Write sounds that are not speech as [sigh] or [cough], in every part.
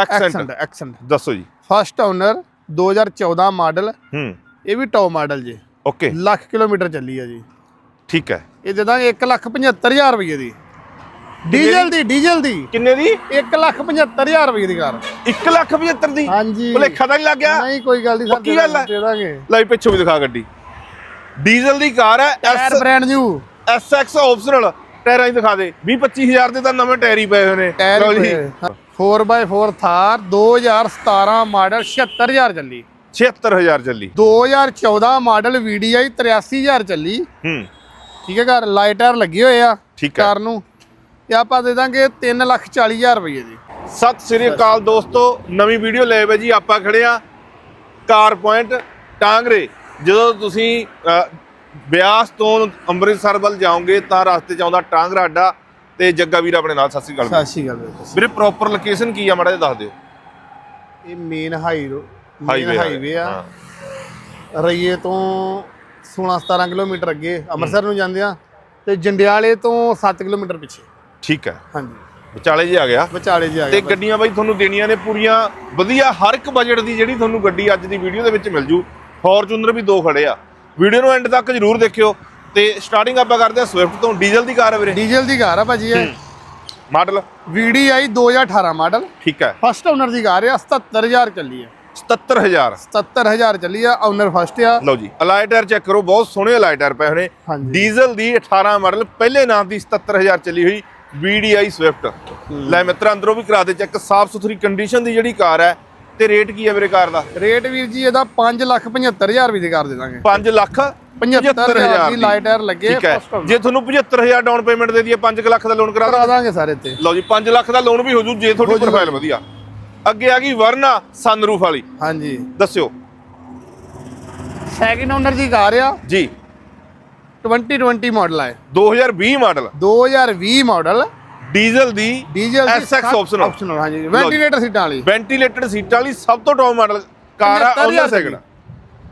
Accent Accent ਦੱਸੋ ਜੀ। First owner 2014 model. ਹੂੰ। ਇਹ ਵੀ ਟੌਪ ਮਾਡਲ ਜੀ। ਓਕੇ ਲੱਖ ਕਿਲੋਮੀਟਰ ਚੱਲੀ ਆ ਜੀ। ਠੀਕ ਹੈ। ਇਹ ਦੇ ਦਾਂਗੇ 1 ਲੱਖ 75000 ਰੁਪਏ ਦੀ। ਡੀਜ਼ਲ ਦੀ? ਡੀਜ਼ਲ ਦੀ ਕਿੰਨੇ ਦੀ? 1 ਲੱਖ 75000 ਰੁਪਏ ਦੀ ਕਾਰ। 1 ਲੱਖ 75 ਦੀ? ਹਾਂਜੀ। ਭੁਲੇਖਾ ਤਾਂ ਨਹੀਂ ਲੱਗ ਗਿਆ? ਨਹੀਂ ਕੋਈ ਗੱਲ ਨਹੀਂ ਸਰ ਪੱਕੀ ਗੱਲ ਹੈ? ਦੇ ਦਾਂਗੇ। ਲੈ ਪਿੱਛੋਂ ਵੀ ਦਿਖਾ ਗੱਡੀ। ਡੀਜ਼ਲ ਦੀ ਕਾਰ ਹੈ। Tyre brand new SX optional ਟਾਇਰਾਂ ਹੀ ਦਿਖਾ ਦੇ। 20 25000 ਦੇ ਤਾਂ ਨਵੇਂ ਟਾਇਰ ਹੀ ਪਏ ਹੋਏ ਨੇ। ਟਾਇਰ 4x4 ਥਾਰ 2017 ਮਾਡਲ 76000 ਚੱਲੀ। 76000 ਚੱਲੀ। 2014 ਮਾਡਲ VDI 83000 ਚੱਲੀ। ਹੂੰ। ਠੀਕ ਹੈ ਘਰ ਲਾਈਟਰ ਲੱਗੇ ਹੋਏ ਆ ਠੀਕ ਕਾਰ ਨੂੰ। ਤੇ ਆਪਾਂ ਦੇ ਦਾਂਗੇ 340000 ਰੁਪਏ ਦੀ। ਸਤਿ ਸ੍ਰੀ ਅਕਾਲ ਦੋਸਤੋ ਨਵੀਂ ਵੀਡੀਓ ਲੈ ਵੇ ਜੀ ਆਪਾਂ ਖੜੇ ਆ ਕਾਰ ਪੁਆਇੰਟ ਟਾਂਗਰੇ। ਜਦੋਂ ਤੁਸੀਂ ਬਿਆਸ ਤੋਂ ਅੰਮ੍ਰਿਤਸਰ ਵੱਲ ਜਾਓਗੇ ਤਾਂ ਰਸਤੇ 'ਚ ਆਉਂਦਾ ਟਾਂਗਰਾ ਅੱਡਾ। ਤੇ ਜੱਗਾ ਵੀਰ ਆਪਣੇ ਨਾਲ ਸਤਿ ਸ੍ਰੀ ਅਕਾਲ ਸਤਿ ਸ਼੍ਰੀ ਅਕਾਲ ਵੀਰੇ। ਵੀਰੇ ਪ੍ਰੋਪਰ ਲੋਕੇਸ਼ਨ ਕੀ ਆ? ਮਾੜਾ ਜਿਹਾ ਦੱਸ ਦਿਓ। ਇਹ ਮੇਨ ਹਾਈ ਮੇਨ ਹਾਈਵੇ ਆ ਰਈਏ ਤੋਂ 16 17 ਕਿਲੋਮੀਟਰ ਅੱਗੇ ਅੰਮ੍ਰਿਤਸਰ ਨੂੰ ਜਾਂਦੇ ਆ ਤੇ ਜੰਡਿਆਲੇ ਤੋਂ 7 ਕਿਲੋਮੀਟਰ ਪਿੱਛੇ। ਠੀਕ ਹੈ। ਹਾਂਜੀ। ਵਿਚਾਲੇ ਜੀ ਆ ਗਿਆ। ਵਿਚਾਲੇ ਜੀ ਆ ਤੇ ਗੱਡੀਆਂ ਬਾਈ ਤੁਹਾਨੂੰ ਦੇਣੀਆਂ ਨੇ ਪੂਰੀਆਂ। ਵਧੀਆ ਹਰ ਇੱਕ ਬਜਟ ਦੀ ਜਿਹੜੀ ਤੁਹਾਨੂੰ ਗੱਡੀ ਅੱਜ ਦੀ ਵੀਡੀਓ ਦੇ ਵਿੱਚ ਮਿਲ ਜੂ। ਫੋਰਚੂਨਰ ਵੀ ਦੋ ਖੜੇ ਆ। ਵੀਡੀਓ ਨੂੰ ਐਂਡ ਤੱਕ ਜਰੂਰ ਦੇਖਿਓ। ਤੇ ਸਟਾਰਟਿੰਗ ਆਪਾਂ ਕਰਦੇ ਆ ਸਵਿਫਟ ਤੋਂ। ਡੀਜ਼ਲ ਦੀ ਕਾਰ ਹੈ ਵੀਰੇ? ਡੀਜ਼ਲ ਦੀ ਕਾਰ ਆ ਭਾਜੀ ਇਹ। ਮਾਡਲ VDI 2018 ਮਾਡਲ ਠੀਕ ਹੈ। ਫਸਟ ਓਨਰ ਦੀ ਕਾਰ ਆ 77000 ਚੱਲੀ ਆ। 77000 77000 ਚੱਲੀ ਆ ਓਨਰ ਫਸਟ ਆ। ਲਓ ਜੀ ਅਲਾਈ ਟਾਇਰ ਚੈੱਕ ਕਰੋ ਬਹੁਤ ਸੋਹਣੇ ਅਲਾਈ ਟਾਇਰ ਪਏ ਹਾਂਜੀ। ਡੀਜ਼ਲ ਦੀ 18 ਮਾਡਲ ਪਹਿਲੇ ਨਾਮ ਦੀ 77000 ਚੱਲੀ ਹੋਈ VDI ਸਵਿਫਟ ਲੈ ਮਿੱਤਰ ਅੰਦਰੋਂ ਵੀ ਕਰਾ ਦੇ ਚੈੱਕ ਸਾਫ਼ ਸੁਥਰੀ ਕੰਡੀਸ਼ਨ ਦੀ ਜਿਹੜੀ ਕਾਰ ਹੈ ਤੇ ਰੇਟ ਕੀ ਹੈ ਮੇਰੇ ਕਾਰ ਦਾ? ਰੇਟ ਵੀਰ ਜੀ ਇਹਦਾ 575000 ਰੁਪਏ ਦੀ ਕਰ ਦੇ ਦਾਂਗੇ। 5 ਲੱਖ 75000 ਦੀ ਲਾਈਟ ਟਾਇਰ ਲੱਗੇ ਠੀਕ ਹੈ। ਜੇ ਤੁਹਾਨੂੰ 75000 ਡਾਊਨ ਪੇਮੈਂਟ ਦੇ ਦਈਏ 5 ਲੱਖ ਦਾ ਲੋਨ ਕਰਾ ਦਾਂਗੇ ਸਾਰੇ ਤੇ। ਲਓ ਜੀ 5 ਲੱਖ ਦਾ ਲੋਨ ਵੀ ਹੋ ਜੂ ਜੇ ਤੁਹਾਡੀ ਪ੍ਰੋਫਾਈਲ ਵਧੀਆ। ਅੱਗੇ ਆ ਗਈ ਵਰਨਾ ਸਨਰੂਫ ਵਾਲੀ। ਹਾਂਜੀ। ਦੱਸਿਓ। ਸੈਕਿੰਡ ਓਨਰ ਦੀ ਕਾਰ ਆ ਜੀ। 2020 ਮਾਡਲ ਹੈ 2020 ਮਾਡਲ 2020 ਮਾਡਲ ਡੀਜ਼ਲ ਦੀ ਡੀਜ਼ਲ SX optional। ਆਪਸ਼ਨਲ ਹਾਂਜੀ। ਵੈਂਟੀਲੇਟਰ ਸੀਟਾਂ ਵਾਲੀ। ਵੈਂਟੀਲੇਟਡ ਸੀਟਾਂ ਵਾਲੀ ਸਭ ਤੋਂ ਟੌਪ ਮਾਡਲ ਕਾਰ ਆ 75,000 ਉਹਨਾਂ ਸੈਕਿੰਡ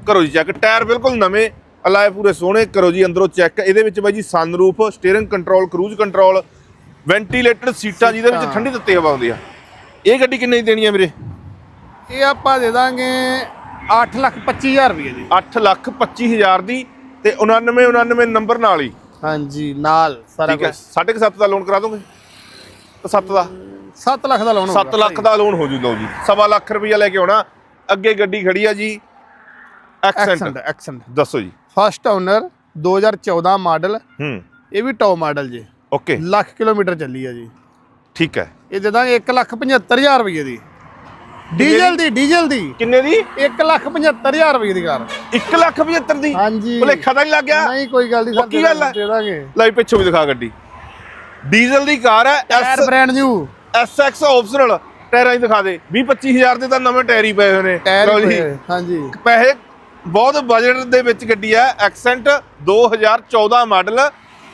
ਕਰੋ ਜੀ ਚੈੱਕ ਟਾਇਰ ਬਿਲਕੁਲ ਨਵੇਂ ਅਲਾਏ ਪੂਰੇ ਸੋਹਣੇ ਕਰੋ ਜੀ ਅੰਦਰੋਂ ਚੈੱਕ ਇਹਦੇ ਵਿੱਚ ਬਾਈ ਜੀ sunroof steering control cruise control ventilated ਸੀਟਾਂ ਜਿਹਦੇ ਵਿੱਚ। ਠੰਡੀ ਤੱਤੀ ਹਵਾ ਆਉਂਦੀ ਆ। ਇਹ ਗੱਡੀ ਕਿੰਨੇ ਦੀ ਦੇਣੀ ਆ ਵੀਰੇ? ਇਹ ਆਪਾਂ ਦੇ ਦਾਂਗੇ 8 ਲੱਖ 25000 ਰੁਪਏ ਦੀ। 8 ਲੱਖ 25000 ਦੀ ਤੇ 99 99 ਨੰਬਰ ਨਾਲ ਹੀ। ਹਾਂਜੀ ਨਾਲ ਸਾਰਾ ਠੀਕ ਹੈ। ਕੁਝ 7.5 ਦਾ ਲੋਨ ਕਰਾ ਦੋਗੇ? 7 ਦਾ। 7 ਲੱਖ ਦਾ ਲੋਨ 7 ਲੱਖ ਦਾ ਲੋਨ ਹੋ ਜੂ ਲਓ ਜੀ। ਸਵਾ ਲੱਖ ਰੁਪਈਆ ਲੈ ਕੇ ਆਉਣਾ। ਅੱਗੇ ਗੱਡੀ ਖੜੀ ਆ ਜੀ। ਐਕਸੈਂਟ ਐਕਸੈਂਟ ਦੱਸੋ ਜੀ। First owner 2014 model. ਹੂੰ। ਇਹ ਵੀ ਟੌਪ ਮਾਡਲ ਜੀ। ਓਕੇ। ਲੱਖ ਕਿਲੋਮੀਟਰ ਚੱਲੀ ਆ ਜੀ। ਠੀਕ ਹੈ। ਇਹ ਦੇ ਦਾਂਗੇ 1 ਲੱਖ 75000 ਰੁਪਏ ਦੀ। ਡੀਜ਼ਲ ਦੀ ਡੀਜ਼ਲ ਦੀ। ਕਿੰਨੇ ਦੀ? 1 ਲੱਖ 75000 ਰੁਪਏ ਦੀ ਕਾਰ। 1 ਲੱਖ 75 ਦੀ? ਹਾਂਜੀ। ਭੁਲੇਖਾ ਤਾਂ ਨਹੀਂ ਲੱਗ ਗਿਆ। ਨਹੀਂ ਕੋਈ ਗੱਲ ਨਹੀਂ ਸਰ ਗੱਲ? ਦੇ ਦਾਂਗੇ। ਲੈ ਪਿੱਛੋਂ ਵੀ ਦਿਖਾ ਗੱਡੀ। ਡੀਜ਼ਲ ਦੀ ਕਾਰ ਹੈ tyre brand new SX optional ਟਾਇਰਾਂ ਹੀ ਦਿਖਾ ਦੇ। 20 25000 ਦੇ ਤਾਂ ਨਵੇਂ ਟਾਇਰ ਹੀ ਪਏ ਹੋਏ ਨੇ। ਟਾਇਰ ਹਾਂਜੀ। ਪੈਸੇ ਬਹੁਤ ਬਜਟ ਦੇ ਵਿੱਚ ਗੱਡੀ ਹੈ ਐਕਸੈਂਟ 2014 ਮਾਡਲ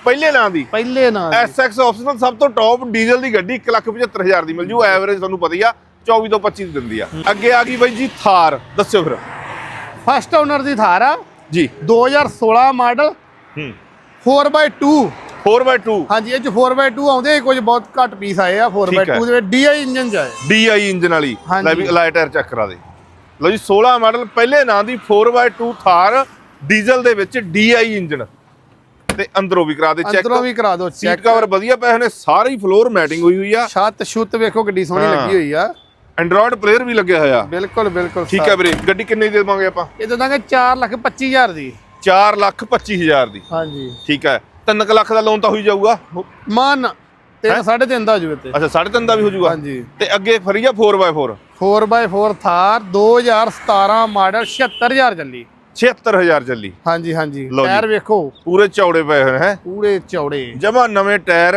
ਪਹਿਲੇ ਨਾਂ ਦੀ। ਪਹਿਲੇ ਨਾਲ ਦੀ। ਐਸਐਕਸ ਆਪਸ਼ਨਲ ਸਭ ਤੋਂ ਟੌਪ ਡੀਜ਼ਲ ਦੀ ਗੱਡੀ 175000 ਦੀ ਮਿਲ ਜੂ। ਐਵਰੇਜ ਤੁਹਾਨੂੰ ਪਤਾ ਹੀ ਆ 24 ਤੋਂ 25 ਦੀ ਦਿੰਦੀ ਆ। ਅੱਗੇ ਆ ਗਈ ਬਾਈ ਜੀ ਥਾਰ ਦੱਸਿਓ ਫਿਰ। ਫਸਟ ਓਨਰ ਦੀ ਥਾਰ ਆ। ਜੀ। 2016 ਮਾਡਲ। ਹੂੰ। 4x2 4x2 ਹਾਂਜੀ ਇਹ ਚ 4x2 ਆਉਂਦੇ ਕੁਝ ਬਹੁਤ ਘੱਟ ਪੀਸ ਆਏ ਆ। ਠੀਕ ਹੈ। 4x2 ਦੇ ਵਿੱਚ DI ਇੰਜਨ ਚ ਆਏ। DI ਇੰਜਨ ਵਾਲੀ। ਲੈ ਵੀ ਅਲਾਈ ਟਾਇਰ ਚੈੱਕ ਕਰਾ ਦੇ। ਲਓ ਜੀ 16 ਮਾਡਲ ਪਹਿਲੇ ਨਾਂ ਦੀ 4x2 ਥਾਰ ਡੀਜ਼ਲ ਦੇ ਵਿੱਚ DI ਇੰਜਨ ਤੇ ਅੰਦਰੋਂ ਵੀ ਕਰਾ ਦੇ ਚੈੱਕ ਅੰਦਰੋਂ ਵੀ ਕਰਾ ਦਿਓ ਸੀਟ ਚੈੱਕ ਕਵਰ ਵਧੀਆ ਪਏ ਨੇ ਸਾਰੀ ਫਲੋਰ ਮੈਟਿੰਗ ਹੋਈ ਹੋਈ ਆ। ਛੱਤ ਛੁੱਤ ਵੇਖੋ ਗੱਡੀ ਸੋਹਣੀ। ਲੱਗੀ ਹੋਈ ਆ। ਐਂਡਰੋਇਡ ਪਲੇਅਰ ਵੀ ਲੱਗਿਆ ਹੋਇਆ। ਬਿਲਕੁਲ ਬਿਲਕੁਲ ਠੀਕ ਹੈ ਵੀਰੇ ਗੱਡੀ ਕਿੰਨੇ ਦੀ ਦੇਵਾਂਗੇ ਆਪਾਂ? ਇਹ ਦੇ ਦਾਂਗੇ 4 ਲੱਖ 25000 ਦੀ। 4 ਲੱਖ 25000 ਦੀ। ਹਾਂਜੀ। ਠੀਕ ਹੈ 3 ਲੱਖ ਦਾ ਲੋਨ ਤਾਂ ਹੋਈ ਜਾਊਗਾ। ਮਨ ਸਾਢੇ ਤਿੰਨ ਦਾ ਹੋ ਤੇ ਅੱਛਾ 3.5 ਦਾ ਵੀ ਹੋ ਜਾਊਗਾ ਹਾਂਜੀ। ਤੇ ਅੱਗੇ ਫਰੀਆ 4x4 4x4 ਥਾਰ 2017 ਮਾਡਲ 76000 ਚੱਲੀ। 76000 ਚੱਲੀ। ਹਾਂਜੀ ਹਾਂਜੀ। ਟਾਇਰ ਵੇਖੋ। ਪੂਰੇ ਚੌੜੇ ਪਏ ਹੋਏ ਹੈ। ਪੂਰੇ ਚੌੜੇ। ਜਮਾ ਨਵੇਂ tyre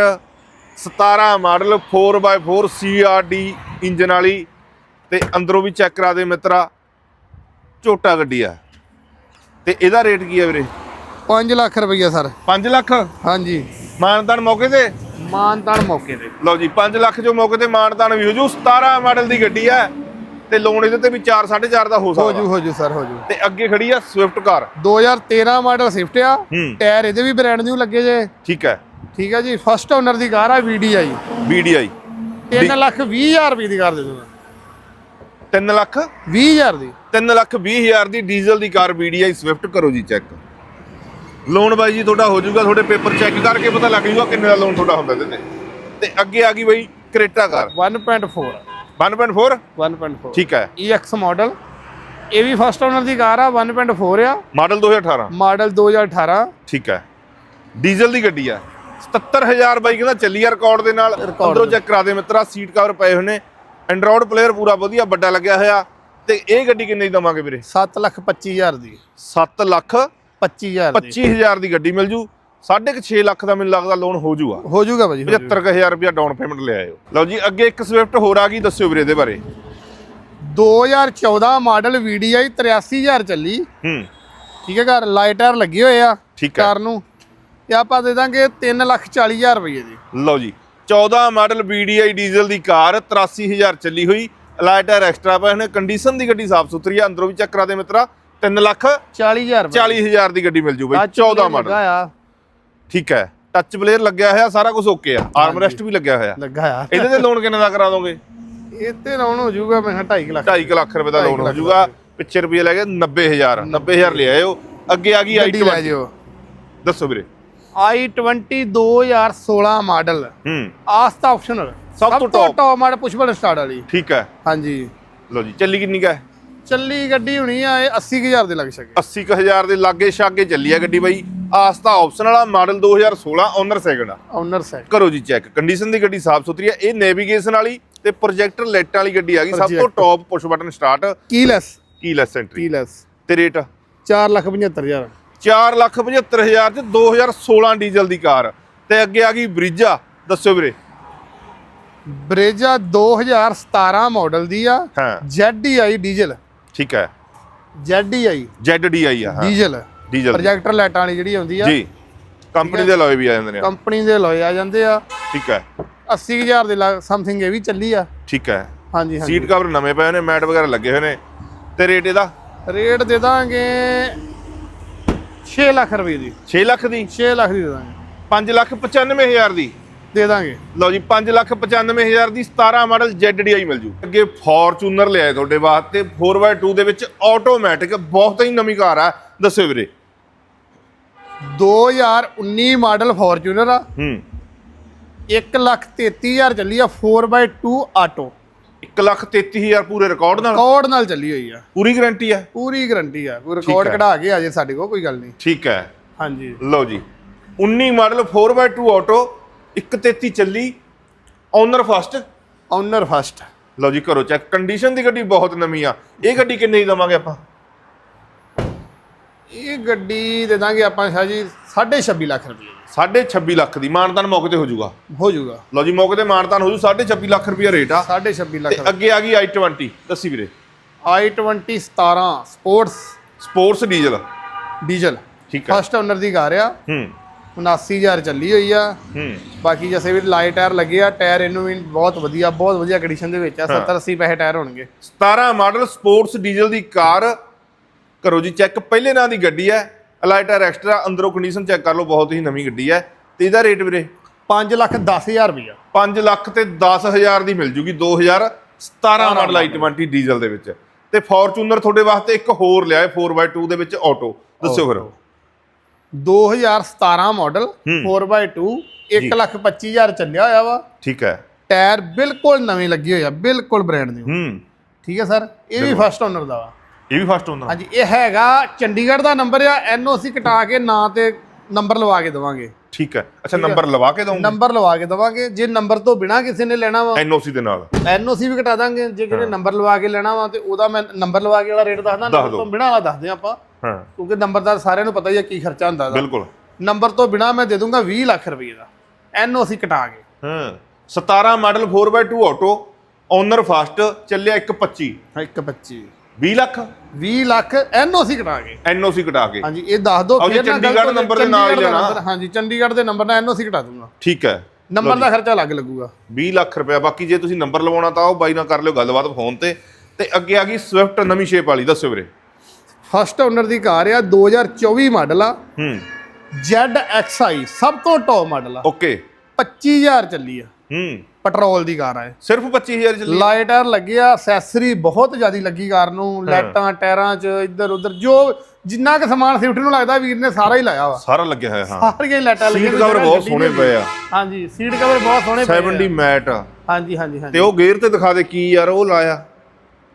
17 model 4x4 CRD engine ਵਾਲੀ ਤੇ ਅੰਦਰੋਂ ਵੀ ਚੈੱਕ ਕਰਾ ਦੇ ਮਿੱਤਰਾ। ਝੋਟਾ ਗੱਡੀ ਆ। ਤੇ ਇਹਦਾ ਰੇਟ ਕੀ ਹੈ ਵੀਰੇ? 5 ਲੱਖ ਰੁਪਈਆ ਸਰ। 5 ਲੱਖ? ਹਾਂਜੀ। ਮਾਨਦਾਨ ਮੌਕੇ ਤੇ? ਮਾਨਤਾਨ ਮੌਕੇ ਤੇ। ਲਓ ਜੀ 5 ਲੱਖ ਜੋ ਮੌਕੇ ਤੇ ਮਾਨਦਾਨ ਵੀ ਹੋ ਜੂ 17 ਮਾਡਲ ਦੀ ਗੱਡੀ ਹੈ ਤੇ ਲੋਨ ਇਹਦੇ ਤੇ ਵੀ 4 4.5 ਦਾ ਹੋ ਹੋ ਸਕਦਾ ਜੂ ਹੋ ਜੂ ਸਰ ਹੋ ਜੂ। ਤੇ ਅੱਗੇ ਖੜੀ ਆ ਸਵਿਫਟ ਕਾਰ 2013 ਮਾਡਲ ਸਵਿਫਟ ਆ ਹੂੰ। ਟਾਇਰ ਇਹਦੇ ਵੀ ਬ੍ਰਾਂਡ ਨਿਊ ਲੱਗੇ ਜੇ। ਠੀਕ ਹੈ। ਠੀਕ ਹੈ ਜੀ ਫਸਟ ਓਨਰ ਦੀ ਕਾਰ ਆ VDI BDI 3 ਲੱਖ 20 ਹਜ਼ਾਰ ਰੁਪਏ ਦੀ ਕਾਰ ਦੇ ਦੂੰਗਾ 3 ਲੱਖ? 20000 ਦੀ। 3 ਲੱਖ 20 ਹਜ਼ਾਰ ਦੀ ਡੀਜ਼ਲ ਦੀ ਕਾਰ VDI ਸਵਿਫਟ ਕਰੋ ਜੀ ਚੈੱਕ ਲੋਨ ਬਾਈ ਜੀ ਤੁਹਾਡਾ ਹੋ ਜਾਊਗਾ ਤੁਹਾਡੇ ਪੇਪਰ ਚੈੱਕ ਕਰਕੇ ਪਤਾ ਲੱਗ ਜਾਊਗਾ ਕਿੰਨੇ ਦਾ ਲੋਨ ਤੁਹਾਡਾ ਹੁੰਦਾ ਇਹਦੇ ਤੇ। ਤੇ ਅੱਗੇ ਆ ਗਈ ਬਾਈ ਕਰੇਟਾ ਕਾਰ। 1.4 1.4 1.4 ਠੀਕ ਹੈ। EX ਮਾਡਲ ਇਹ ਵੀ ਫਸਟ ਓਨਰ ਦੀ ਕਾਰ ਆ 1.4 ਆ। ਮਾਡਲ 2018 ਮਾਡਲ 2018 ਠੀਕ ਹੈ। ਡੀਜ਼ਲ ਦੀ ਗੱਡੀ ਆ। 77000 ਬਾਈ ਕਹਿੰਦਾ ਚੱਲੀ ਆ ਰਿਕਾਰਡ ਦੇ ਨਾਲ। ਅੰਦਰੋਂ ਚੈੱਕ ਕਰਾ ਦੇ ਮਿੱਤਰਾ ਸੀਟ ਕਵਰ ਪਏ ਹੋਏ ਨੇ। ਐਂਡਰੋਇਡ ਪਲੇਅਰ ਪੂਰਾ ਵਧੀਆ ਵੱਡਾ ਲੱਗਿਆ ਹੋਇਆ। ਤੇ ਇਹ ਗੱਡੀ ਕਿੰਨੇ ਦੀ ਦਵਾਂਗੇ ਵੀਰੇ? 7 ਲੱਖ 25000 ਦੀ। 7 ਲੱਖ 25000 ਦੀ। 25000 ਦੀ ਗੱਡੀ ਮਿਲ ਜੂ। 6.5 ਲੱਖ ਦਾ ਮੈਨੂੰ ਲੱਗਦਾ ਲੋਨ ਹੋ ਜੂਗਾ। ਹੋ ਜਾਊਗਾ ਭਾਜੀ ਹੋ ਜਾਊਗਾ। 75000 ਰੁਪਇਆ ਡਾਊਨ ਪੇਮੈਂਟ ਲੈ ਆਇਓ। ਲਓ ਜੀ ਅੱਗੇ ਇੱਕ ਸਵਿਫਟ ਹੋਰ ਆ ਗਈ ਦੱਸਿਓ ਵੀਰੇ ਇਹਦੇ ਬਾਰੇ। 2014 ਮਾਡਲ VDI 83000 ਚੱਲੀ। ਹੂੰ। ਠੀਕ ਹੈ ਘਰ ਲਾਈਟਰ ਲੱਗੇ ਹੋਏ ਆ। ਕਾਰ ਨੂੰ। ਤੇ ਆਪਾਂ ਦੇ ਦਾਂਗੇ 3 ਲੱਖ 40000 ਰੁਪਏ ਦੀ। ਲਓ ਜੀ 14 ਮਾਡਲ BDI ਡੀਜ਼ਲ ਦੀ ਕਾਰ 83000 ਚੱਲੀ ਹੋਈ। ਲਾਈਟਰ ਐਕਸਟਰਾ ਪਏ ਨੇ ਕੰਡੀਸ਼ਨ ਦੀ ਗੱਡੀ ਸਾਫ਼ ਸੁਥਰੀ ਆ ਅੰਦਰੋਂ ਵੀ ਚੈੱਕ ਕਰਾ ਦੇ ਮਿੱਤਰਾ। 3 ਲੱਖ 40000 ਰੁਪਏ 40000 ਦੀ ਗੱਡੀ ਮਿਲ ਜੂ ਬਈ ਟੱਚ 14 ਪਲੇਅਰ ਮਾਡਲ ਆ। ਠੀਕ ਹੈ ਟੱਚ ਪਲੇਅਰ ਲੱਗਿਆ ਹੋਇਆ ਸਾਰਾ ਕੁਝ ਓਕੇ ਆ। ਆਰਮ ਰੈਸਟ ਵੀ ਲੱਗਿਆ ਹੋਇਆ। ਲੱਗਾ ਆ। ਇਹਦੇ ਤੇ ਲੋਨ ਕਿੰਨੇ ਦਾ ਕਰਾ ਦੋਗੇ? ਇਹ ਤੇ ਲਾਉਣ ਹੋ ਜਾਊਗਾ ਮੈਂ 2.5 ਲੱਖ 2.5 ਲੱਖ ਰੁਪਏ ਦਾ ਲੋਨ ਹੋ ਜਾਊਗਾ ਪਿੱਛੇ ਰੁਪਏ ਲੈ ਕੇ 90000 90000 ਲੈ ਆਇਓ। ਅੱਗੇ ਆ ਗਈ ਗੱਡੀ ਲੈ i20 ਜਿਓ ਦੱਸੋ ਵੀਰੇ। i20 2016 ਮਾਡਲ ਹੂੰ। ਆਸਤਾ ਆਪਸ਼ਨਲ ਸਭ ਤੋਂ। Top model push button start ਵਾਲੀ। ਠੀਕ ਹੈ। ਹਾਂਜੀ। ਲਓ ਜੀ ਚੱਲੀ ਕਿੰਨੀ ਕਾ ਚੱਲੀ ਗੱਡੀ ਹੋਣੀ ਆ ਇਹ 80000 ਦੇ ਲੱਗ ਸਕੇ 80000 ਦੇ ਲਾਗੇ ਛਾਗੇ ਚੱਲੀ ਆ ਗੱਡੀ ਬਾਈ। ਆਸਤਾ ਆਪਸ਼ਨ ਵਾਲਾ ਮਾਡਲ 2016 ਓਨਰ ਸੈਕਿੰਡ ਆ। ਓਨਰ ਸੈਟ ਕਰੋ ਜੀ ਚੈੱਕ ਕੰਡੀਸ਼ਨ ਦੀ ਗੱਡੀ ਸਾਫ਼ ਸੁਥਰੀ ਆ ਇਹ ਨੈਵੀਗੇਸ਼ਨ ਵਾਲੀ ਤੇ ਪ੍ਰੋਜੈਕਟਰ ਲਾਈਟਾਂ ਵਾਲੀ ਗੱਡੀ ਆ ਗਈ ਸਭ ਤੋਂ। Top push button start keyless keyless entry keyless ਤੇ ਰੇਟ 4 ਲੱਖ 75000 4 ਲੱਖ 75000 ਤੇ 2016 ਡੀਜ਼ਲ ਦੀ ਕਾਰ। ਤੇ ਅੱਗੇ ਆ ਗਈ ਬ੍ਰਿਜਾ ਦੱਸੋ ਵੀਰੇ। ਬਰੇਜਾ 2017 ਮਾਡਲ ਦੀ ਆ। ZDI ਡੀਜ਼ਲ ਠੀਕ ਹੈ। ZDI ZDI ਆ ਹਾਂ। ਡੀਜ਼ਲ ਡੀਜ਼ਲ ਪ੍ਰੋਜੈਕਟਰ ਲਾਈਟਾਂ ਵਾਲੀ ਜਿਹੜੀ ਆਉਂਦੀ ਆ। ਜੀ। ਕੰਪਨੀ ਦੇ ਲੋਏ ਵੀ ਆ ਜਾਂਦੇ ਨੇ। ਕੰਪਨੀ ਦੇ ਲੋਏ ਆ ਜਾਂਦੇ ਆ। ਠੀਕ ਹੈ। 80000 ਦੇ ਲੱਗ ਸਮਥਿੰਗ ਇਹ ਵੀ ਚੱਲੀ ਆ। ਠੀਕ ਹੈ। ਹਾਂਜੀ ਹਾਂਜੀ। ਸੀਟ ਕਵਰ ਨਵੇਂ ਪਏ ਨੇ ਮੈਟ ਵਗੈਰਾ ਲੱਗੇ ਹੋਏ ਨੇ। ਤੇ ਰੇਟ ਇਹਦਾ? ਰੇਟ ਦੇ ਦਾਂਗੇ 6 ਲੱਖ ਰੁਪਏ ਦੀ। 6 ਲੱਖ ਦੀ? 6 ਲੱਖ ਦੀ ਦੇ ਦਾਂਗੇ। 5 ਲੱਖ 95000 ਦੀ। ਦੇ ਦਾਂਗੇ। ਲਓ ਜੀ 5 ਲੱਖ 95000 ਦੀ 17 ਮਾਡਲ ZDI ਮਿਲ ਜੂ। ਅੱਗੇ ਫੋਰਚੂਨਰ ਲਿਆਏ ਤੁਹਾਡੇ ਵਾਸਤੇ। 4x2 ਦੇ ਵਿੱਚ ਆਟੋਮੈਟਿਕ ਬਹੁਤ ਹੀ ਨਵੀਂ ਕਾਰ ਆ। ਦੱਸਿਓ ਵੀਰੇ। 2019 ਮਾਡਲ ਫੋਰਚੂਨਰ ਆ। ਹੂੰ। 1 ਲੱਖ 33000 ਚੱਲੀ ਆ 4x2 ਆਟੋ 1 ਲੱਖ 33000 ਪੂਰੇ ਰਿਕਾਰਡ ਨਾਲ? ਕੋਡ ਨਾਲ ਚੱਲੀ ਹੋਈ ਆ। ਪੂਰੀ ਗਾਰੰਟੀ ਆ? ਪੂਰੀ ਗਾਰੰਟੀ ਆ। ਕੋਈ ਰਿਕਾਰਡ। ਕਢਾ ਕੇ ਆ ਜੇ ਸਾਡੇ ਕੋਲ ਕੋਈ ਗੱਲ ਨਹੀਂ। ਠੀਕ ਹੈ। ਹਾਂਜੀ। ਲਓ ਜੀ। 19 ਮਾਡਲ 4x2 ਆਟੋ 133 ਚੱਲੀ ਓਨਰ ਫਸਟ ਓਨਰ ਫਸਟ ਲਓ ਜੀ ਕਰੋ ਚੈੱਕ ਕੰਡੀਸ਼ਨ ਦੀ ਗੱਡੀ ਬਹੁਤ ਨਵੀਂ ਆ। ਇਹ ਗੱਡੀ ਕਿੰਨੇ ਦੀ ਦਵਾਂਗੇ ਆਪਾਂ? ਇਹ ਗੱਡੀ ਦੇ ਦਾਂਗੇ ਆਪਾਂ ਸ਼ਾਹ ਜੀ 26.5 ਲੱਖ ਰੁਪਏ। ਸਾਢੇ 26 ਲੱਖ ਦੀ। ਮਾਨਤਾਨ ਮੌਕੇ ਤੇ ਹੋ ਜਾਊਗਾ। ਹੋ ਜਾਊਗਾ। ਲਓ ਜੀ ਮੌਕੇ ਤੇ ਮਾਨਤਾਨ ਹੋ ਜੂ। 26 ਲੱਖ ਰੁਪਏ ਰੇਟ ਆ। 26.5 ਲੱਖ ਤੇ ਅੱਗੇ ਆ ਗਈ i20 ਦੱਸੀ ਵੀਰੇ। I20 17 sports. Sports diesel. Diesel. ਠੀਕ ਹੈ ਫਸਟ ਓਨਰ ਦੀ ਕਾਰ ਆ। ਹੂੰ। 79000 ਚੱਲੀ ਹੋਈ ਆ। ਹੂੰ। ਬਾਕੀ ਜੈਸੇ ਵੀ ਲਾਈਟ ਟਾਇਰ ਲੱਗੇ ਆ ਟਾਇਰ ਇਹਨੂੰ ਵੀ ਬਹੁਤ ਵਧੀਆ ਬਹੁਤ ਵਧੀਆ ਕੰਡੀਸ਼ਨ ਦੇ ਵਿੱਚ ਆ। 70 80 ਪੈਸੇ ਟਾਇਰ ਹੋਣਗੇ। 17 ਮਾਡਲ ਸਪੋਰਟਸ ਡੀਜ਼ਲ ਦੀ ਕਾਰ। ਕਰੋ ਜੀ ਚੈੱਕ ਪਹਿਲੇ ਨਾਂ ਦੀ ਗੱਡੀ ਹੈ। ਅਲਾਈਟਰ ਐਕਸਟਰਾ ਅੰਦਰੋਂ ਕੰਡੀਸ਼ਨ ਚੈੱਕ ਕਰ ਲਓ ਬਹੁਤ ਹੀ ਨਵੀਂ ਗੱਡੀ ਹੈ। ਤੇ ਇਹਦਾ ਰੇਟ ਵੀਰੇ? 5 ਲੱਖ 10000 ਰੁਪਇਆ 5 ਲੱਖ ਤੇ 10000 ਦੀ ਮਿਲ ਜੂਗੀ 2017 ਮਾਡਲ i20 ਡੀਜ਼ਲ ਦੇ ਵਿੱਚ। ਤੇ ਫੋਰਚੂਨਰ ਤੁਹਾਡੇ ਵਾਸਤੇ ਇੱਕ ਹੋਰ ਲਿਆਏ 4x2 ਦੇ ਵਿੱਚ ਆਟੋ ਦੱਸਿਓ ਫਿਰ। 2017 ਮਾਡਲ ਹੂੰ। 4x2 1 ਲੱਖ 25000 ਚੱਲਿਆ ਹੋਇਆ ਵਾ। ਠੀਕ ਹੈ। ਟਾਇਰ ਬਿਲਕੁਲ ਨਵੇਂ ਲੱਗੇ ਹੋਏ ਆ ਬਿਲਕੁਲ ਬ੍ਰਾਂਡ ਨਿਊ ਹੂੰ। ਠੀਕ ਹੈ ਸਰ ਇਹ ਵੀ ਫਸਟ ਓਨਰ ਦਾ ਵਾ। ਇਹ ਵੀ ਫਸਟ ਹੁੰਦਾ ਹਾਂਜੀ ਇਹ ਹੈਗਾ ਚੰਡੀਗੜ੍ਹ ਦਾ ਨੰਬਰ ਆ ਐਨਓਸੀ ਕਟਾ ਕੇ ਨਾਂ ਤੇ ਨੰਬਰ ਲਵਾ ਕੇ ਦਵਾਂਗੇ। ਠੀਕ ਹੈ। ਅੱਛਾ ਨੰਬਰ ਲਵਾ ਕੇ ਦਊਂਗੇ? ਨੰਬਰ ਲਵਾ ਕੇ ਦਵਾਂਗੇ ਜੇ ਨੰਬਰ ਤੋਂ ਬਿਨਾ ਕਿਸੇ ਨੇ ਲੈਣਾ ਵਾ। ਐਨਓਸੀ ਦੇ ਨਾਲ। ਐਨਓਸੀ ਵੀ ਕਟਾ ਦਾਂਗੇ ਜੇ ਕਿਸੇ ਨੇ ਨੰਬਰ ਲਵਾ ਕੇ ਲੈਣਾ ਵਾ ਤੇ ਉਹਦਾ ਮੈਂ ਨੰਬਰ ਲਵਾ ਕੇ ਵਾਲਾ ਰੇਟ ਦੱਸਦਾ ਨੰਬਰ। ਤੋਂ ਬਿਨਾ ਵਾਲਾ ਦੱਸਦੇ ਆਪਾਂ। ਹਾਂ। ਕਿਉਂਕਿ ਨੰਬਰਦਾਰ ਸਾਰਿਆਂ ਨੂੰ ਪਤਾ ਹੀ ਹੈ ਕੀ ਖਰਚਾ ਹੁੰਦਾ ਦਾ ਬਿਲਕੁਲ। ਨੰਬਰ ਤੋਂ ਬਿਨਾ ਮੈਂ ਦੇ ਦੂੰਗਾ 20 ਲੱਖ ਰੁਪਏ ਦਾ। ਐਨਓਸੀ ਕਟਾ ਕੇ ਹਾਂ। 17 model 4x2 auto owner first ਚੱਲਿਆ 125 125 20 ਲੱਖ? 20 ਲੱਖ ਐਨਓਸੀ ਕਟਾ ਕੇ ਐਨਓਸੀ ਕਟਾ ਕੇ ਹਾਂਜੀ ਇਹ ਦੱਸ ਦਿਓ ਫਿਰ ਚੰਡੀਗੜ੍ਹ ਨੰਬਰ ਦੇ ਨਾਲ ਹੀ ਲੈਣਾ। ਹਾਂਜੀ ਚੰਡੀਗੜ੍ਹ ਦੇ ਨੰਬਰ ਨਾਲ ਐਨਓਸੀ ਕਟਾ ਦੂੰਗਾ। ਠੀਕ ਹੈ। ਨੰਬਰ ਦਾ ਖਰਚਾ ਅਲੱਗ ਲੱਗੂਗਾ। 20 ਲੱਖ ਰੁਪਏ ਬਾਕੀ ਜੇ ਤੁਸੀਂ ਨੰਬਰ ਲਵਾਉਣਾ ਤਾਂ ਉਹ ਬਾਈ ਨਾਲ ਕਰ ਲਿਓ ਗੱਲਬਾਤ ਫੋਨ ਤੇ। ਤੇ ਅੱਗੇ ਆ ਗਈ ਸਵਿਫਟ ਨਵੀਂ ਸ਼ੇਪ ਵਾਲੀ। ਦੱਸਿਓ ਵੀਰੇ। ਫਸਟ ਓਨਰ ਦੀ ਕਾਰ ਆ 2024 ਮਾਡਲ ਆ। ਹੂੰ। ZXi ਸਭ ਤੋਂ ਟੌਪ ਮਾਡਲ ਆ। ਓਕੇ। 25000 ਚੱਲੀ ਆ। ਹੂੰ। ਪੈਟਰੋਲ ਦੀ ਕਾਰ ਹੈ ਸਿਰਫ 25000 ਚੱਲੀ ਲਾਈਟ ਟਾਇਰ ਲੱਗਿਆ ਐਕਸੈਸਰੀ ਬਹੁਤ ਜ਼ਿਆਦੀ ਲੱਗੀ ਕਾਰ ਨੂੰ। ਲਾਈਟਾਂ ਟਾਇਰਾਂ 'ਚ ਇੱਧਰ ਉੱਧਰ ਜੋ ਜਿੰਨਾ ਕੁ ਸਮਾਨ ਸਿਫਟ ਨੂੰ ਲੱਗਦਾ ਵੀਰ ਨੇ ਸਾਰਾ ਹੀ ਲਾਇਆ ਵਾ। ਸਾਰਾ ਲੱਗਿਆ ਹੋਇਆ ਹਾਂ। ਸਾਰੀਆਂ ਹੀ ਲਾਈਟਾਂ ਲੱਗੀਆਂ ਸੀਟ ਕਵਰ ਬਹੁਤ ਸੋਹਣੇ ਪਏ ਆ। ਹਾਂਜੀ ਸੀਟ ਕਵਰ ਬਹੁਤ ਸੋਹਣੇ ਪਏ 70 ਮੈਟ ਹਾਂਜੀ ਹਾਂਜੀ ਹਾਂਜੀ। ਤੇ ਉਹ ਗੇਅਰ ਤੇ ਦਿਖਾ ਦੇ ਕੀ ਯਾਰ ਉਹ ਲਾਇਆ।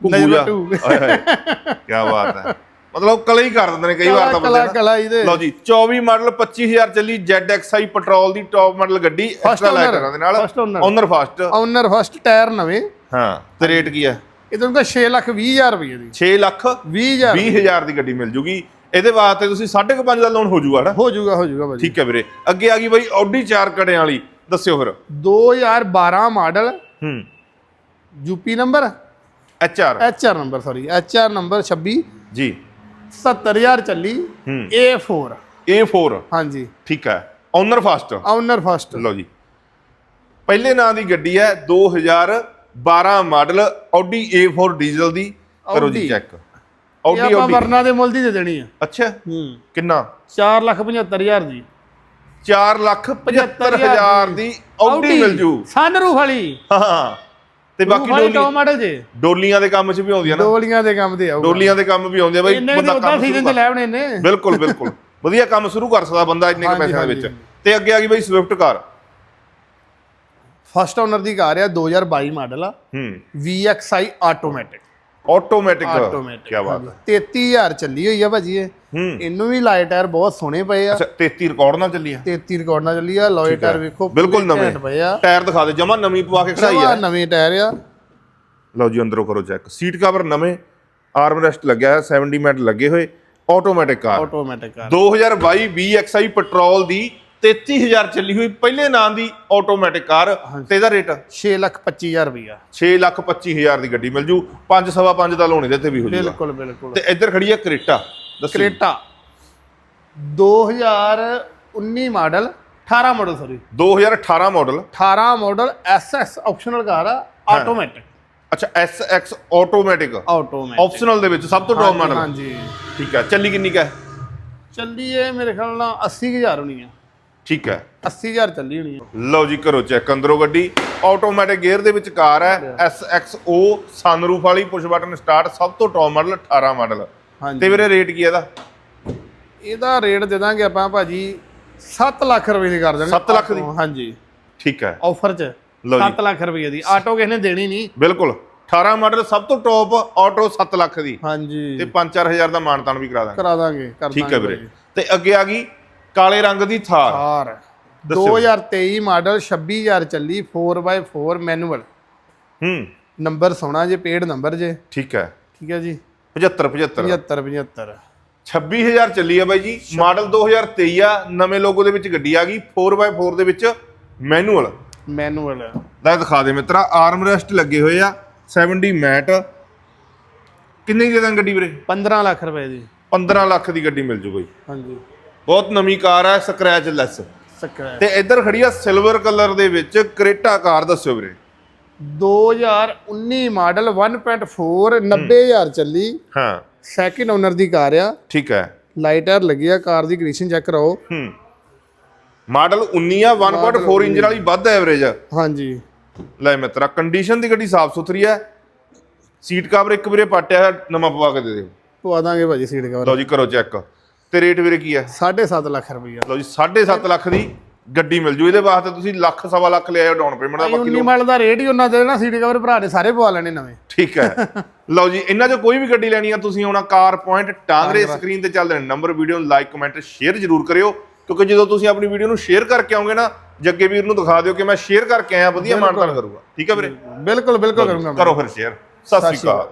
ਕੁੰਗੂਜਾ। ਹਾਏ ਹਾਏ ਕੀ ਬਾਤ ਹੈ। ਮਤਲਬ ਕਲੇ ਹੀ ਕਰ ਦਿੰਦੇ ਨੇ ਕਈ ਵਾਰ ਤਾਂ ਕਲਾ ਬੰਦੇ ਨਾ। ਕਲਾ ਇਹਦੇ। ਲਓ ਜੀ 24 ਮਾਡਲ 25000 ਚੱਲੀ ZXi ਪੈਟਰੋਲ ਦੀ ਟੌਪ ਮਾਡਲ ਗੱਡੀ ਐਕਸਟਰਾ ਲਾਈਟਰਾਂ ਦੇ ਨਾਲ। Owner first owner first tyre ਨਵੇਂ। ਹਾਂ ਤੇ ਰੇਟ ਕੀ ਹੈ? ਇਹਦੋਂ ਤਾਂ 6 ਲੱਖ 20 ਹਜ਼ਾਰ ਰੁਪਏ ਦੀ। 6 ਲੱਖ 20 ਹਜ਼ਾਰ। 20000 ਦੀ ਗੱਡੀ ਮਿਲ ਜੂਗੀ। ਇਹਦੇ ਵਾਸਤੇ ਤੁਸੀਂ 5.5 ਦਾ ਲੋਨ ਹੋ ਜੂਗਾ ਨਾ? ਹੋ ਜਾਊਗਾ ਹੋ ਭਾਜੀ। ਠੀਕ ਹੈ ਵੀਰੇ। ਅੱਗੇ ਆ ਗਈ ਬਾਈ ਆਡੀ 4 ਕੜਿਆਂ ਵਾਲੀ। ਦੱਸਿਓ ਫਿਰ। 2012 ਮਾਡਲ। ਹੂੰ। UP number? HR HR number sorry HR number 26 ਜੀ। 70000 ਚੱਲੀ। ਹੂੰ। A4 A4 ਹਾਂਜੀ। ਠੀਕ ਹੈ। Owner first. Owner first. ਲਓ ਜੀ। ਪਹਿਲੇ ਨਾਂ ਦੀ ਗੱਡੀ ਹੈ 2012 ਮਾਡਲ ਆਡੀ A4 ਡੀਜ਼ਲ ਦੀ। ਕਰੋ ਜੀ Audi। ਚੈੱਕ। ਆਡੀ ਆਪਾਂ ਵਰਨਾ ਦੇ ਮੁੱਲ ਦੀ ਦੇ ਦੇਣੀ ਆ ਅੱਛਾ। ਹੂੰ। ਕਿੰਨਾ? 4 ਲੱਖ 75000 ਦੀ 4 ਲੱਖ 75000 ਦੀ ਆਡੀ ਮਿਲ ਜੂ। ਸਨਰੂਫ ਵਾਲੀ। ਹਾਂ। ਤੇ ਬਾਕੀ ਡੋਲੀ ਟੌਪ ਮਾਡਲ ਜੇ। ਡੋਲੀਆਂ ਦੇ ਕੰਮ 'ਚ ਵੀ ਆਉਂਦੀਆਂ ਨਾ। ਡੋਲੀਆਂ ਦੇ ਕੰਮ ਤੇ ਆਊਗਾ। ਡੋਲੀਆਂ ਦੇ ਕੰਮ ਵੀ ਆਉਂਦੇ ਆ ਬਾਈ ਇੰਨੇ ਦੇ ਉਦਾਂ ਕੰਮ ਸੀਜ਼ਨ ਚ ਲੈ ਆਉਣੇ ਨੇ ਬਿਲਕੁਲ ਬਿਲਕੁਲ। [laughs] ਵਧੀਆ ਕੰਮ ਸ਼ੁਰੂ ਕਰ ਸਕਦਾ ਬੰਦਾ ਇੰਨੇ ਕੁ ਪੈਸਿਆਂ ਦੇ। ਵਿੱਚ। ਤੇ ਅੱਗੇ ਆ ਗਈ ਬਾਈ ਸਵਿਫਟ ਕਾਰ। ਫਸਟ ਓਨਰ ਦੀ ਕਾਰ ਆ 2022 ਮਾਡਲ ਆ। ਹੂੰ। VXI ਆਟੋਮੈਟਿਕ ਆਟੋਮੈਟਿਕ ਆਟੋਮੈਟਿਕ ਕੀ ਬਾਤ ਹੈ। 33000 ਚੱਲੀ ਹੋਈ ਆ ਭਾਜੀ ਇਹ। ਇਹਨੂੰ ਵੀ ਲਾਈਟ ਟਾਇਰ ਬਹੁਤ ਸੋਹਣੇ ਪਏ ਆ। ਅੱਛਾ 33 ਰਿਕਾਰਡ ਨਾਲ ਚੱਲੀ ਆ। 33 ਰਿਕਾਰਡ ਨਾਲ ਚੱਲੀ ਆ। ਲੋਏ ਟਾਇਰ ਵੇਖੋ ਬਿਲਕੁਲ ਨਵੇਂ। ਟਾਇਰ ਦਿਖਾ ਦੇ। ਜਮਾ ਨਵੀਂ ਪਵਾ ਕੇ ਖੜਾਈ ਆ। ਨਵੇਂ ਟਾਇਰ ਆ। ਲਓ ਜੀ ਅੰਦਰੋਂ ਕਰੋ ਚੈੱਕ ਸੀਟ ਕਵਰ ਨਵੇਂ। ਆਰਮ ਰੈਸਟ ਲੱਗਿਆ ਹੈ 70 ਮਿੰਟ ਲੱਗੇ ਹੋਏ। Automatic car automatic car 2022 VXI petrol ਦੀ 33000 ਚੱਲੀ ਹੋਈ ਪਹਿਲੇ ਨਾਂ ਦੀ ਆਟੋਮੈਟਿਕ ਕਾਰ ਤੇ ਇਹਦਾ ਰੇਟ 6 ਲੱਖ 25000 ਰੁਪਇਆ 6 ਲੱਖ 25000 ਦੀ ਗੱਡੀ ਮਿਲ ਜੂ। 5 ਸਵਾ 5 ਦਾ ਲੋਨ ਇਹਦੇ ਤੇ ਵੀ ਹੋ ਜੂਗਾ। ਬਿਲਕੁਲ ਬਿਲਕੁਲ। ਤੇ ਇੱਧਰ ਖੜੀ ਹੈ ਕ੍ਰੇਟਾ। ਦੱਸੋ। Creta. 2019 model 18 model sorry 2018 model 18 model SS optional car ਆ ਆਟੋਮੈਟਿਕ ਅੱਛਾ SX ਆਟੋਮੈਟਿਕ ਆਟੋਮੈਟਿਕ ਆਪਸ਼ਨਲ ਦੇ ਵਿੱਚ ਸਭ ਤੋਂ ਟੌਪ ਮਾਡਲ ਹਾਂਜੀ। ਠੀਕ ਹੈ ਚੱਲੀ ਕਿੰਨੀ ਕਾ ਚੱਲੀ ਇਹ ਮੇਰੇ ਖਿਆਲ ਨਾਲ 80000 ਹੋਣੀ ਆ। ਠੀਕ ਹੈ। 80000 ਚੱਲੀ ਹੋਣੀ ਆ। ਲਓ ਜੀ ਕਰੋ ਚੈੱਕ ਅੰਦਰੋਂ ਗੱਡੀ। ਆਟੋਮੈਟਿਕ ਗੇਅਰ ਦੇ ਵਿੱਚ ਕਾਰ ਹੈ। SXO ਸਨਰੂਫ ਵਾਲੀ ਪੁਸ਼ ਬਟਨ ਸਟਾਰਟ ਸਭ ਤੋਂ ਟੌਪ ਮਾਡਲ 18 ਮਾਡਲ ਤੇ ਵੀਰੇ ਰੇਟ ਕੀ ਹੈ ਇਹਦਾ? ਇਹਦਾ ਰੇਟ ਦੇ ਦਾਂਗੇ ਆਪਾਂ ਭਾਜੀ 7 ਲੱਖ ਰੁਪਏ ਦੀ ਕਰ ਦਾਂਗੇ ਸੱਤ ਲੱਖ ਦੀ? ਹਾਂਜੀ। ਠੀਕ ਹੈ। ਆਫਰ 'ਚ। ਲਓ ਜੀ। 7 ਲੱਖ ਰੁਪਏ ਦੀ। ਆਟੋ ਕਿਸ ਨੇ ਦੇਣੀ ਨਹੀਂ। ਬਿਲਕੁਲ। 18 ਮਾਡਲ ਸਭ ਤੋਂ ਟੌਪ ਆਟੋ 7 ਲੱਖ ਦੀ। ਹਾਂਜੀ। ਤੇ 5-4000 ਦਾ ਮਾਨਤਾਨ ਵੀ ਕਰਾ ਦਾਂਗੇ। ਕਰ ਦਾਂਗੇ ਠੀਕ ਹੈ ਵੀਰੇ। ਤੇ ਅੱਗੇ ਆ ਗਈ ਕਾਲੇ ਰੰਗ ਦੀ ਥਾਰ। ਕਾਰ ਦੱਸਿਓ। 2023 ਮਾਡਲ 26000 ਚੱਲੀ 4x4 ਮੈਨੂਅਲ ਹੂੰ। ਨੰਬਰ ਸੋਨਾ ਜੇ ਪੇਡ ਨੰਬਰ ਜੇ। ਠੀਕ ਹੈ। ਠੀਕ ਹੈ ਜੀ। 75 75 75 75 26000 ਚੱਲੀ ਆ ਬਾਈ ਜੀ। ਮਾਡਲ 2023 ਆ ਨਵੇਂ ਲੋਗੋ ਦੇ ਵਿੱਚ ਗੱਡੀ ਆ ਗਈ। 4x4 ਦੇ ਵਿੱਚ ਮੈਨੂਅਲ ਮੈਨੂਅਲ ਲੈ ਦਿਖਾ ਦੇ ਮਿੱਤਰਾ ਆਰਮ ਰੈਸਟ ਲੱਗੇ ਹੋਏ ਆ 70 ਮੈਟ ਕਿੰਨੇ ਦੀ ਦੇ ਦਾਂ ਗੱਡੀ ਵੀਰੇ? 15 ਲੱਖ ਰੁਪਏ ਦੀ। 15 ਲੱਖ ਦੀ ਗੱਡੀ ਮਿਲ ਜੂ ਬਈ। ਹਾਂਜੀ। ਬਹੁਤ ਨਵੀਂ ਕਾਰ ਆ ਸਕ੍ਰੈਚ ਲੈਸ ਸਕ੍ਰੈਚ ਤੇ ਇੱਧਰ ਖੜੀ ਆ ਸਿਲਵਰ ਕਲਰ ਦੇ ਵਿੱਚ ਕ੍ਰੇਟਾ ਕਾਰ ਦੱਸਿਓ ਵੀਰੇ। 2019 ਮਾਡਲ 1.4 90000 ਚੱਲੀ। ਹਾਂ। ਸੈਕਿੰਡ ਓਨਰ ਦੀ ਕਾਰ ਆ। ਠੀਕ ਹੈ। ਲਾਈਟਰ ਲੱਗੀ ਆ ਕਾਰ ਦੀ ਕੰਡੀਸ਼ਨ ਚੈੱਕ ਕਰਾਓ। ਹੂੰ। ਮਾਡਲ 19 ਆ 1.4 ਇੰਜਨ ਵਾਲੀ ਵੱਧ ਐਵਰੇਜ ਆ ਹਾਂਜੀ। ਲੈ ਮਿੱਤਰਾ ਕੰਡੀਸ਼ਨ ਦੀ ਗੱਡੀ ਸਾਫ਼ ਸੁਥਰੀ ਹੈ। ਸੀਟ ਕਵਰ ਇੱਕ ਵੀਰੇ ਪਾਟਿਆ ਨਵਾਂ ਪਵਾ ਕੇ ਦੇ ਦਿਓ। ਪਵਾ ਦਾਂਗੇ ਭਾਜੀ ਸੀਟ ਕਵਰ ਲਓ ਜੀ ਕਰੋ ਚੈੱਕ ਤੇ ਰੇਟ ਵੀਰੇ ਕੀ ਹੈ 7.5 ਲੱਖ ਰੁਪਈਆ। ਲਓ ਜੀ 7.5 ਲੱਖ ਦੀ ਗੱਡੀ ਮਿਲ ਜੂ। ਇਹਦੇ ਵਾਸਤੇ ਤੁਸੀਂ ਲੱਖ ਸਵਾ ਲੱਖ ਲੈ ਆਓ ਡਾਊਨ ਪੇਮੈਂਟ ਦਾ ਬਾਕੀ 19 ਮਾਡਲ ਦਾ ਰੇਟ ਹੀ ਉਹਨਾਂ ਦੇ ਨਾ ਸੀਟ ਕਵਰ ਭਰਾ ਨੇ ਸਾਰੇ ਪਵਾ ਲੈਣੇ ਨਵੇਂ। ਠੀਕ ਹੈ। [laughs] ਲਓ ਜੀ ਇਹਨਾਂ ਚੋਂ ਕੋਈ ਵੀ ਗੱਡੀ ਲੈਣੀ ਆ ਤੁਸੀਂ ਆਉਣਾ ਕਾਰ ਪੁਆਇੰਟ ਟਾਂਗਰੇ ਸਕਰੀਨ ਤੇ ਚੱਲਦੇ ਨੇ ਨੰਬਰ ਵੀਡੀਓ ਨੂੰ ਲਾਈਕ ਕਮੈਂਟ ਸ਼ੇਅਰ ਜ਼ਰੂਰ ਕਰਿਓ। ਕਿਉਂਕਿ ਜਦੋਂ ਤੁਸੀਂ ਆਪਣੀ ਵੀਡੀਓ ਨੂੰ ਸ਼ੇਅਰ ਕਰਕੇ ਆਓਗੇ ਨਾ ਜੱਗੇ ਵੀਰ ਨੂੰ ਦਿਖਾ ਦਿਓ ਕਿ ਮੈਂ ਸ਼ੇਅਰ ਕਰਕੇ ਆਇਆ ਵਧੀਆ ਮਾਨਤਾਨ ਕਰੂਗਾ। ਠੀਕ ਹੈ ਵੀਰੇ? ਬਿਲਕੁਲ ਬਿਲਕੁਲ ਕਰੂੰਗਾ ਕਰੋ ਫਿਰ ਸ਼ੇਅਰ ਸਤਿ ਸ਼੍ਰੀ ਅਕਾਲ।